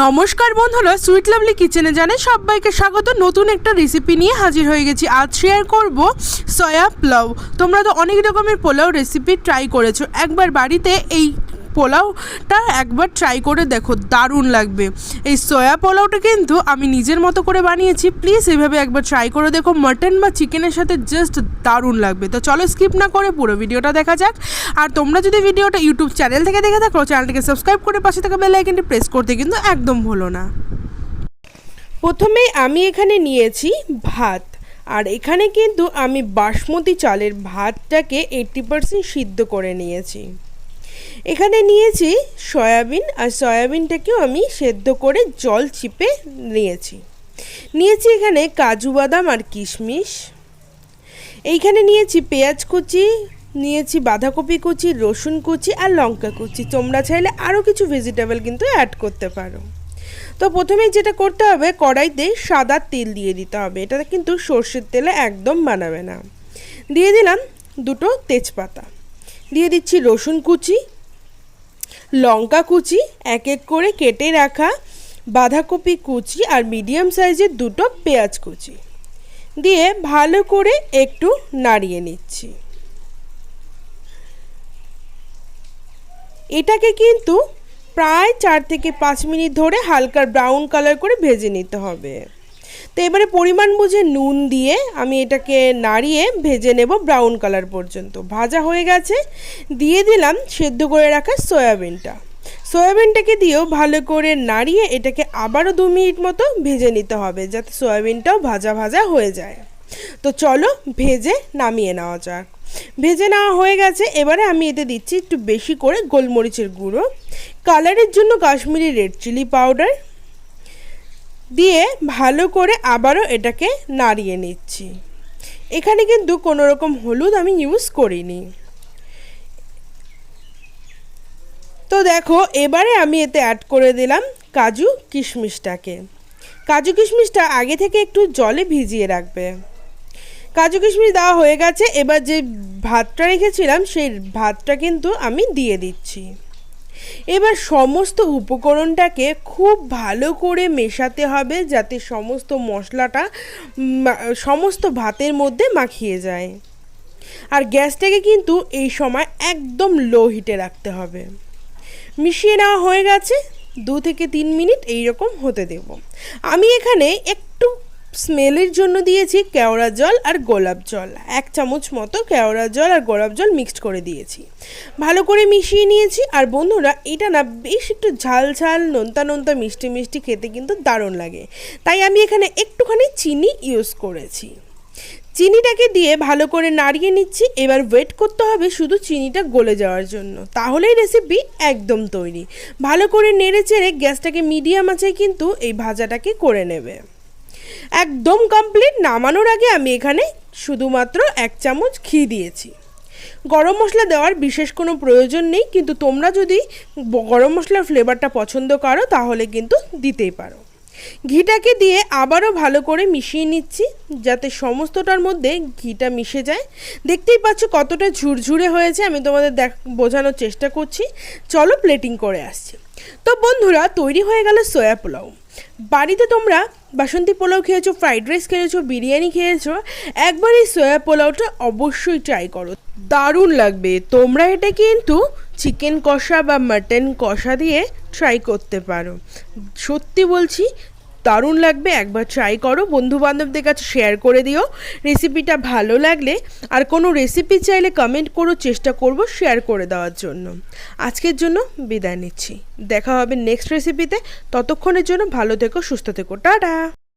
নমস্কার বন্ধুরা sweet lovely কিচেনে জানে সবাইকে স্বাগত। নতুন একটা রেসিপি নিয়ে হাজির হয়ে গেছি। আজ শেয়ার করব সয়া পোলাও তোমরা তো অনেক রকমের পোলাও রেসিপি ট্রাই করেছ। একবার বাড়িতে এই পোলাওটা একবার ট্রাই করে দেখো, দারুণ লাগবে। এই সয়া পোলাওটা কিন্তু আমি নিজের মতো করে বানিয়েছি প্লিজ এভাবে একবার ট্রাই করে দেখো মাটন বা চিকেনের সাথে জাস্ট দারুণ লাগবে। তো চলো স্কিপ না করে পুরো ভিডিওটা দেখা যাক। আর তোমরা যদি ভিডিওটা ইউটিউব চ্যানেল থেকে দেখে থাকো চ্যানেলটিকে সাবস্ক্রাইব করে পাশে থাকা বেল আইকনটি প্রেস করতে কিন্তু একদম ভুলো না। প্রথমে আমি এখানে নিয়েছি ভাত, আর এখানে কিন্তু আমি বাসমতি চালের ভাতটাকে এইটটি পার্সেন্ট সিদ্ধ করে নিয়েছি। এখানে নিয়েছি সয়াবিন, আর সয়াবিনটাকেও আমি সেদ্ধ করে জল চিপে নিয়েছি। নিয়েছি এখানে কাজু বাদাম আর কিশমিশ। এইখানে নিয়েছি পেঁয়াজ কুচি, নিয়েছি বাঁধাকপি কুচি, রসুন কুচি আর লঙ্কা কুচি। তোমরা চাইলে আরও কিছু ভেজিটেবল কিন্তু অ্যাড করতে পারো। তো প্রথমেই যেটা করতে হবে, কড়াইতে সাদা তেল দিয়ে দিতে হবে। এটা কিন্তু সর্ষের তেলে একদম বানাবে না। দিয়ে দিলাম দুটো তেজপাতা। দিয়ে দিচ্ছি রসুন কুচি, লঙ্কা কুচি, এক এক করে কেটে রাখা বাঁধাকপি কুচি আর মিডিয়াম সাইজের দুটো পেঁয়াজ কুচি। দিয়ে ভালো করে একটু নাড়িয়ে নিচ্ছি। এটাকে কিন্তু প্রায় চার থেকে পাঁচ মিনিট ধরে হালকা ব্রাউন কালার করে ভেজে নিতে হবে। তো এবারে পরিমাণ বুঝে নুন দিয়ে আমি এটাকে নাড়িয়ে ভেজে নেব ব্রাউন কালার পর্যন্ত। ভাজা হয়ে গেছে। দিয়ে দিলাম সেদ্ধ করে রাখা সয়াবিনটা। সয়াবিনটাকে দিয়েও ভালো করে নাড়িয়ে এটাকে আবারও দু মিনিট মতো ভেজে নিতে হবে যাতে সয়াবিনটাও ভাজা ভাজা হয়ে যায়। তো চলো ভেজে নামিয়ে নেওয়া যাক। ভেজে নেওয়া হয়ে গেছে। এবারে আমি এতে দিচ্ছি একটু বেশি করে গোলমরিচের গুঁড়ো। কালারের জন্য কাশ্মীরি রেড চিলি পাউডার। দিয়ে ভালো করে আবারও এটাকে নাড়িয়ে নিচ্ছি। এখানে কিন্তু কোনো রকম হলুদ আমি ইউজ করিনি। তো দেখো, এবারে আমি এতে অ্যাড করে দিলাম কাজু কিশমিশটাকে। কাজু কিশমিশটা আগে থেকে একটু জলে ভিজিয়ে রাখবে। কাজু কিশমিশ দেওয়া হয়ে গেছে, এবার যে ভাতটা রেখেছিলাম, সেই ভাতটা কিন্তু আমি দিয়ে দিচ্ছি। এবার সমস্ত উপকরণটাকে খুব ভালো করে মেশাতে হবে যাতে সমস্ত মশলাটা সমস্ত ভাতের মধ্যে মাখিয়ে যায়। আর গ্যাসটাকে কিন্তু এই সময় একদম লো হিটে রাখতে হবে। মিশিয়ে নেওয়া হয়ে গেছে, দু থেকে তিন মিনিট এইরকম হতে দেব। আমি এখানে একটু স্মেলের জন্য দিয়েছি কেওড়া জল আর গোলাপ জল। এক চামচ মতো কেওড়া জল আর গোলাপ জল মিক্সড করে দিয়েছি। ভালো করে মিশিয়ে নিয়েছি আর বন্ধুরা, এটা না বেশ একটু ঝাল ঝাল, নোনতা নোনতা, মিষ্টি মিষ্টি খেতে কিন্তু দারুণ লাগে। তাই আমি এখানে একটুখানি চিনি ইউজ করেছি। চিনিটাকে দিয়ে ভালো করে নাড়িয়ে নিচ্ছি। এবার ওয়েট করতে হবে শুধু চিনিটা গলে যাওয়ার জন্য। তাহলেই রেসিপি একদম তৈরি। ভালো করে নেড়ে চেড়ে গ্যাসটাকে মিডিয়াম আছে কিন্তু এই ভাজাটাকে করে নেবে। একদম কমপ্লিট নামানোর আগে আমি এখানে শুধুমাত্র এক চামচ ঘি দিয়েছি। গরম মশলা দেওয়ার বিশেষ কোনো প্রয়োজন নেই, কিন্তু তোমরা যদি গরম মশলার ফ্লেভারটা পছন্দ করো, তাহলে কিন্তু দিতেই পারো। ঘিটাকে দিয়ে আবারও ভালো করে মিশিয়ে নিচ্ছি, যাতে সমস্তটার মধ্যে ঘিটা মিশে যায়। দেখতেই পাচ্ছ কতটা ঝুরঝুরে হয়েছে, আমি তোমাদের দেখ, বোঝানোর চেষ্টা করছি। চলো প্লেটিং করে আসছি। তো বন্ধুরা, তৈরি হয়ে গেল সয়া পোলাও বাড়িতে তোমরা বাসন্তী পোলাও খেয়েছো, ফ্রাইড রাইস খেয়েছো, বিরিয়ানি খেয়েছো, একবার এই সয়া পোলাওটা অবশ্যই ট্রাই করো। দারুণ লাগবে। তোমরা এটা কিন্তু চিকেন কষা বা মাটন কষা দিয়ে ট্রাই করতে পারো। সত্যি বলছি দারুণ লাগবে, একবার ট্রাই করো। বন্ধু বান্ধবদের কাছে শেয়ার করে দিও। রেসিপিটা ভালো লাগলে আর কোনো রেসিপি চাইলে কমেন্ট করো চেষ্টা করব শেয়ার করে দেওয়ার জন্য। আজকের জন্য বিদায় নিচ্ছি। দেখা হবে নেক্সট রেসিপিতে ততক্ষণের জন্য ভালো থেকো, সুস্থ থেকো। টাটা!